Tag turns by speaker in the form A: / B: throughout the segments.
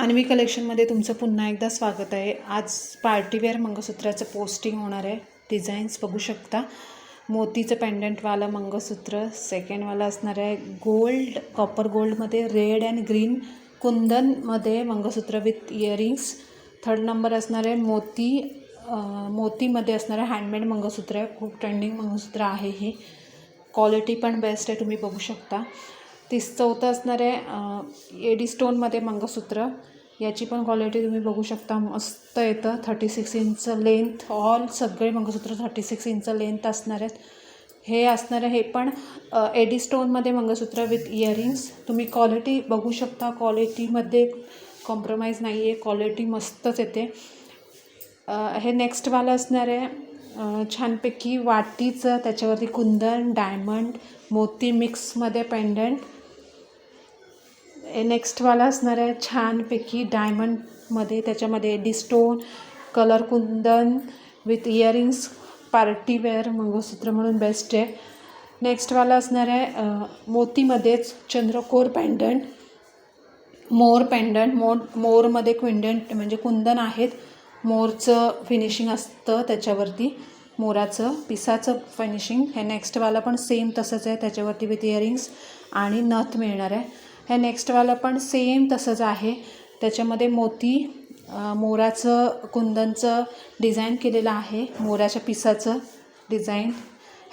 A: अन्वी कलेक्शनमध्ये तुमचं पुन्हा एकदा स्वागत आहे. आज पार्टीवेअर मंगळसूत्राचं पोस्टिंग होणार आहे. डिझाईन्स बघू शकता. मोतीचं पेंडंटवालं मंगळसूत्र सेकंडवाला असणार आहे. गोल्ड कॉपर गोल्डमध्ये रेड अँड ग्रीन कुंदनमध्ये मंगळसूत्र विथ इयरिंग्स थर्ड नंबर असणार आहे मोती मोतीमध्ये असणार आहे हँडमेड मंगळसूत्र आहे. खूप ट्रेंडिंग मंगळसूत्र आहे हे. क्वालिटी पण बेस्ट आहे तुम्ही बघू शकता. तीस चौथं असणार आहे एडी स्टोनमध्ये मंगळसूत्र याची पण क्वालिटी तुम्ही बघू शकता मस्त येतं. Thirty six inch length all सगळे मंगळसूत्र थर्टी सिक्स इंच लेंथ असणार आहेत. हे असणार आहे हे पण एडी स्टोनमध्ये मंगळसूत्र विथ इयरिंग्स तुम्ही क्वालिटी बघू शकता क्वालिटीमध्ये कॉम्प्रोमाइज नाही आहे क्वालिटी मस्तच येते. हे नेक्स्टवालं असणार आहे छानपैकी वाटीचं त्याच्यावरती कुंदन डायमंड मोती मिक्समध्ये पेंडंट नेक्स्टवाला असणार आहे छानपैकी डायमंडमध्ये त्याच्यामध्ये डिस्टोन colour kundan with earrings partywear मंगळसूत्र म्हणून बेस्ट आहे. नेक्स्टवाला असणार आहे मोतीमध्येच चंद्रकोर पेंडंट मोर पेंडंट मोर मोरमध्ये क्विंडंट म्हणजे कुंदन आहेत. मोरचं फिनिशिंग असतं त्याच्यावरती मोराचं पिसाचं फिनिशिंग हे नेक्स्टवाला पण सेम तसंच आहे त्याच्यावरती विथ इयरिंग्स आणि नथ मिळणार आहे. हे नेक्स्टवाला पण सेम तसंच आहे. त्याच्यामध्ये मोती मोराचं कुंदनचं डिझाईन केलेलं आहे. मोराच्या पिसाचं डिझाईन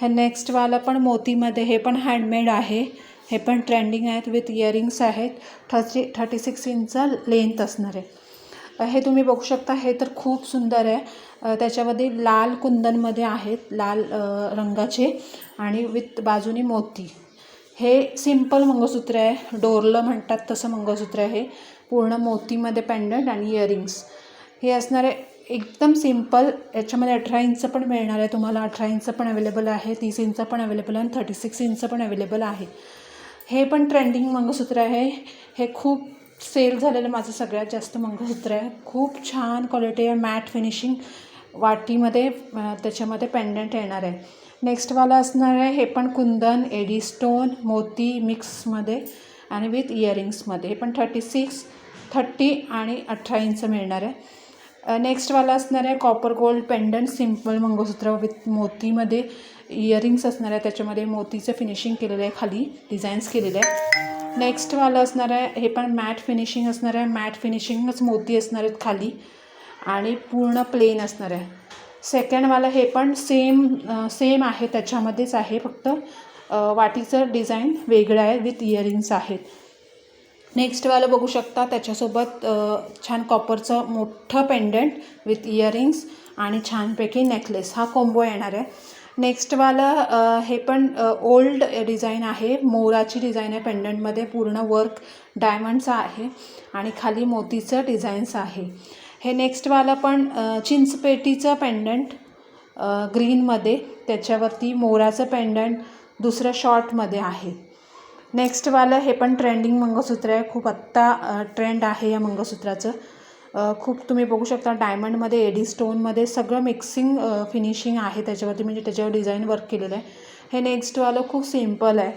A: हे नेक्स्टवाला पण मोतीमध्ये हे पण हँडमेड आहे. हे पण ट्रेंडिंग आहेत विथ इयरिंग्स आहेत. थर्टी थर्टी सिक्स इंचचा लेंथ असणार आहे. हे तुम्ही बघू शकता हे तर खूप सुंदर आहे. त्याच्यामध्ये लाल कुंदनमध्ये आहेत लाल रंगाचे आणि विथ बाजूनी मोती. हे सिंपल मंगळसूत्र आहे. डोरलं म्हणतात तसं मंगळसूत्र आहे. पूर्ण मोतीमध्ये पेंडंट आणि इयरिंग्स हे असणारे एकदम सिंपल याच्यामध्ये अठरा इंच पण मिळणार आहे तुम्हाला. अठरा इंच पण अवेलेबल आहे तीस इंच पण अवेलेबल आहे आणि थर्टी सिक्स इंच पण अवेलेबल आहे. हे पण ट्रेंडिंग मंगळसूत्र आहे. हे खूप सेल झालेलं माझं सगळ्यात जास्त मंगळसूत्र आहे. खूप छान क्वालिटी आहे. मॅट फिनिशिंग वाटीमध्ये त्याच्यामध्ये पेंडंट येणार आहे. नेक्स्टवाला असणार आहे हे पण कुंदन एडी स्टोन मोती मिक्समध्ये आणि विथ इयरिंग्समध्ये हे पण थर्टी सिक्स थर्टी आणि अठरा इंच मिळणार आहे. नेक्स्टवाला असणार आहे कॉपर गोल्ड पेंडंट सिंपल मंगळसूत्र विथ मोतीमध्ये इयरिंग्स असणार आहे. त्याच्यामध्ये मोतीचं फिनिशिंग केलेलं आहे खाली डिझाईन्स केलेले आहे नेक्स्टवालं असणार आहे हे पण मॅट फिनिशिंग असणार आहे. मॅट फिनिशिंगच मोती असणार आहेत खाली. आणि पूर्ण प्लेन असणार आहे. सेकंडवालं हे पण सेम सेम आहे त्याच्यामध्येच आहे फक्त वाटीचं डिझाईन वेगळं आहे विथ इयरिंग्स आहेत. नेक्स्टवालं बघू शकता त्याच्यासोबत छान कॉपरचं मोठं पेंडंट विथ इयरिंग्स आणि छानपैकी नेकलेस हा कोंबो येणार आहे. नेक्स्टवालं हे पण ओल्ड डिझाईन आहे. मोराची डिझाईन आहे. पेंडंटमध्ये पूर्ण वर्क डायमंडचं आहे. आणि खाली मोतीचं डिझाईन्स आहे. हे नेक्स्टवालं पण चिंचपेटीचं पेंडंट ग्रीनमध्ये त्याच्यावरती मोराचं पेंडंट दुसरं शॉर्टमध्ये आहे. नेक्स्टवालं हे पण ट्रेंडिंग मंगळसूत्र आहे. खूप आत्ता ट्रेंड आहे या मंगळसूत्राचं. खूप तुम्ही बघू शकता डायमंडमध्ये एडी स्टोनमध्ये सगळं मिक्सिंग फिनिशिंग आहे त्याच्यावरती. म्हणजे त्याच्यावर डिझाईन वर्क केलेलं आहे. हे नेक्स्टवालं खूप सिंपल आहे.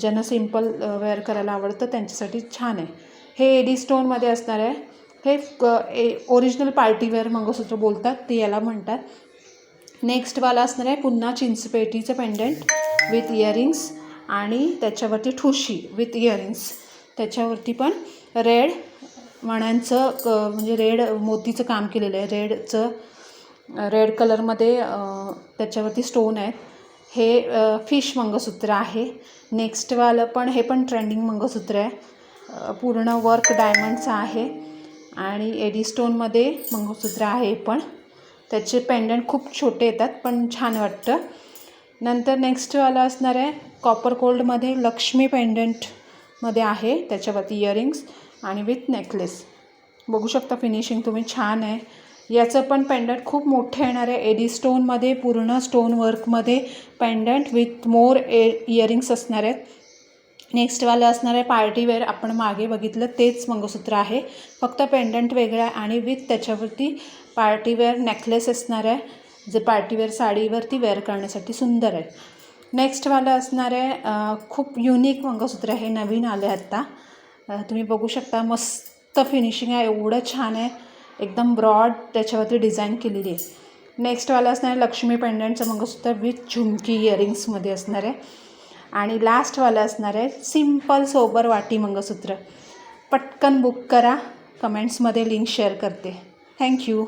A: ज्यांना सिंपल वेअर करायला आवडतं त्यांच्यासाठी छान आहे. हे एडी स्टोनमध्ये असणार आहे. हे क- ए ओरिजिनल पार्टीवेअर मंगळसूत्र बोलतात ते याला म्हणतात. नेक्स्टवाला असणार आहे पुन्हा चिंचपेटीचं पेंडंट विथ इयरिंग्स आणि त्याच्यावरती ठुशी विथ इयरिंग्स त्याच्यावरती पण रेड मण्यांचं क म्हणजे रेड मोतीचं काम केलेलं आहे. रेडचं रेड कलरमध्ये त्याच्यावरती स्टोन आहेत. हे फिश मंगळसूत्र आहे. नेक्स्टवालं पण हे पण ट्रेंडिंग मंगळसूत्र आहे. पूर्ण वर्क डायमंडचं आहे. आणि एडी स्टोनमध्ये मंगळसूत्र आहे पण. त्याचे पेंडंट खूप छोटे येतात पण छान वाटतं. नंतर नेक्स्टवाला असणार आहे कॉपर गोल्डमध्ये लक्ष्मी पेंडंटमध्ये आहे त्याच्यावरती इयरिंग्स आणि विथ नेकलेस बघू शकता फिनिशिंग तुम्ही छान आहे. याचं पण पेंडंट खूप मोठं येणार आहे. एडी स्टोनमध्ये पूर्ण स्टोन वर्कमध्ये पेंडंट विथ मोर ए इयरिंग्स असणार आहेत. नेक्स्टवालं असणार आहे पार्टीवेअर आपण मागे बघितलं तेच मंगळसूत्र आहे. फक्त पेंडंट वेगळं आहे आणि विथ त्याच्यावरती पार्टीवेअर नेकलेस असणार आहे जे पार्टीवेअर साडीवरती वेअर करण्यासाठी सुंदर आहे. नेक्स्टवालं असणार आहे खूप युनिक मंगळसूत्र हे नवीन आले आत्ता तुम्ही बघू शकता मस्त फिनिशिंग आहे एवढं छान आहे. एकदम ब्रॉड त्याच्यावरती डिझाईन केलेली आहे. नेक्स्टवालं असणार आहे लक्ष्मी पेंडंटचं मंगळसूत्र विथ झुमकी इयरिंग्समध्ये असणार आहे. आणि लास्टवालं असणार आहे सिंपल सोबर वाटी मंगळसूत्र. पटकन बुक करा. कमेंट्समध्ये लिंक शेअर करते. Thank you